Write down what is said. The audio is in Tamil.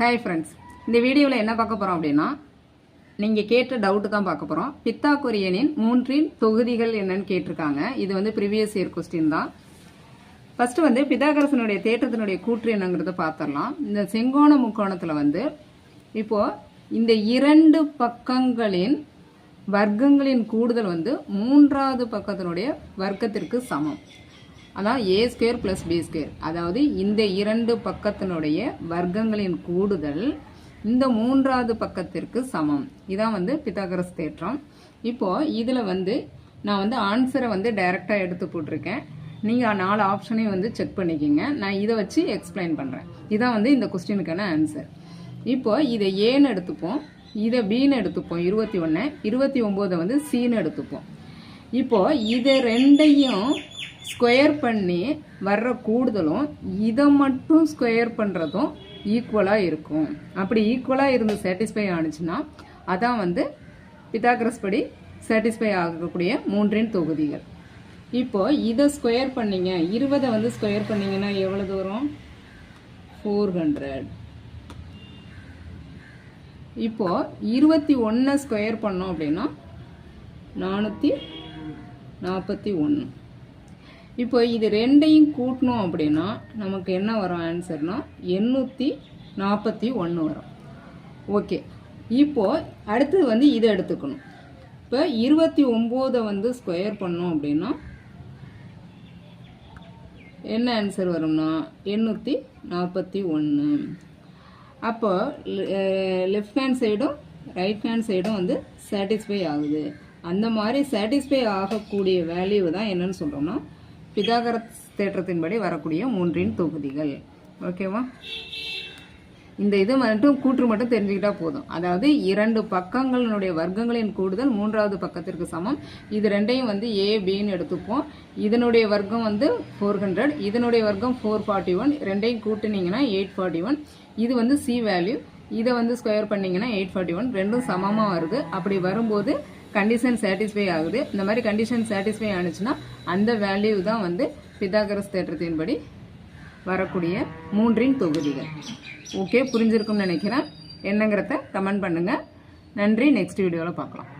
ஹாய் ஃப்ரெண்ட்ஸ் இந்த வீடியோவில் என்ன பார்க்க போகிறோம் அப்படின்னா நீங்கள் கேட்ட டவுட்டு தான் பார்க்க போகிறோம் பித்தா கொரியனின் மூன்றின் தொகுதிகள் என்னன்னு கேட்டிருக்காங்க. இது வந்து ப்ரிவியஸ் இயர் கொஸ்டின் தான். ஃபஸ்ட்டு வந்து பிதாகரசனுடைய தேற்றத்தினுடைய கூற்று என்னங்கிறத பார்த்துடலாம். இந்த செங்கோண முக்கோணத்தில் வந்து இப்போது இந்த இரண்டு பக்கங்களின் வர்க்கங்களின் கூடுதல் வந்து மூன்றாவது பக்கத்தினுடைய வர்க்கத்திற்கு சமம். அதாவது A square plus B square அதாவது இந்த இரண்டு பக்கத்தினுடைய வர்க்கங்களின் கூடுதல் இந்த மூன்றாவது பக்கத்திற்கு சமம். இதான் வந்து பித்தாகரஸ் தேற்றம். இப்போ இதில் வந்து நான் வந்து ஆன்சரை வந்து டைரெக்டாக எடுத்து போட்டிருக்கேன். நீங்கள் நாலு ஆப்ஷனையும் வந்து செக் பண்ணிக்கிங்க. நான் இதை வச்சு எக்ஸ்பிளைன் பண்ணுறேன் இதான் வந்து இந்த கொஸ்டினுக்கான ஆன்சர் இப்போ இதை ஏன்னு எடுத்துப்போம். இதை பின்னு எடுத்துப்போம். இருபத்தி ஒன்று இருபத்தி ஒம்போதை வந்து சின்னு எடுத்துப்போம். இப்போது இதை ரெண்டையும் ஸ்கொயர் பண்ணி வர்ற கூடுதலும் இதை மட்டும் ஸ்கொயர் பண்ணுறதும் ஈக்குவலாக இருக்கும். அப்படி ஈக்குவலாக இருந்து சாட்டிஸ்ஃபை ஆனுச்சுன்னா அதான் வந்து பித்தாகரஸ் படி சாட்டிஸ்ஃபை ஆகக்கூடிய மூன்றின் தொகுதிகள். இப்போ இதை ஸ்கொயர் பண்ணீங்க. இருபதை வந்து ஸ்கொயர் பண்ணிங்கன்னா எவ்வளோ தூரம்? ஃபோர் ஹண்ட்ரட் இப்போது இருபத்தி ஒன்றை ஸ்கொயர் பண்ணோம் அப்படின்னா நானூற்றி நாற்பத்தி ஒன்று இப்போ இது ரெண்டையும் கூட்டணும் அப்படின்னா நமக்கு என்ன வரும் ஆன்சர்னா எண்ணூற்றி நாற்பத்தி ஒன்று வரும். ஓகே. இப்போது அடுத்தது வந்து இதை எடுத்துக்கணும். இப்போ இருபத்தி ஒம்போதை வந்து ஸ்கொயர் பண்ணோம் அப்படின்னா என்ன ஆன்சர் வரும்னா எண்ணூற்றி நாற்பத்தி ஒன்று அப்போ லெஃப்ட் ஹேண்ட் சைடும் ரைட் ஹேண்ட் சைடும் வந்து சாட்டிஸ்ஃபை ஆகுது. அந்த மாதிரி சாட்டிஸ்ஃபை ஆகக்கூடிய வேல்யூ தான் என்னன்னு சொல்கிறோம்னா பிதாகரஸ் தேற்றத்தின்படி வரக்கூடிய மூன்றின் தொகுதிகள். ஓகேவா? இந்த இது மட்டும் கூற்று மட்டும் தெரிஞ்சுக்கிட்டா போதும். அதாவது இரண்டு பக்கங்களினுடைய வர்க்கங்களின் கூடுதல் மூன்றாவது பக்கத்திற்கு சமம். இது ரெண்டையும் வந்து ஏ பின்னு எடுத்துப்போம். இதனுடைய வர்க்கம் வந்து ஃபோர் ஹண்ட்ரட் இதனுடைய வர்க்கம் ஃபோர் ஃபார்ட்டி ஒன் ரெண்டையும் கூட்டினீங்கன்னா எயிட் ஃபார்ட்டி ஒன் இது வந்து சி வேல்யூ இதை வந்து ஸ்கொயர் பண்ணீங்கன்னா எயிட் ஃபார்ட்டி ஒன் ரெண்டும் சமமாக வருது. அப்படி வரும்போது கண்டிஷன் சாட்டிஸ்ஃபை ஆகுது. இந்த மாதிரி கண்டிஷன் சாட்டிஸ்ஃபை ஆனிச்சுன்னா அந்த வேல்யூ தான் வந்து பிதாகரஸ் தேற்றத்தின்படி வரக்கூடிய மூன்றின் தொகுதிகள். ஓகே புரிஞ்சிருக்கும்னு நினைக்கிறேன். என்னங்கிறத கமெண்ட் பண்ணுங்கள் நன்றி நெக்ஸ்ட் வீடியோவில் பார்க்கலாம்.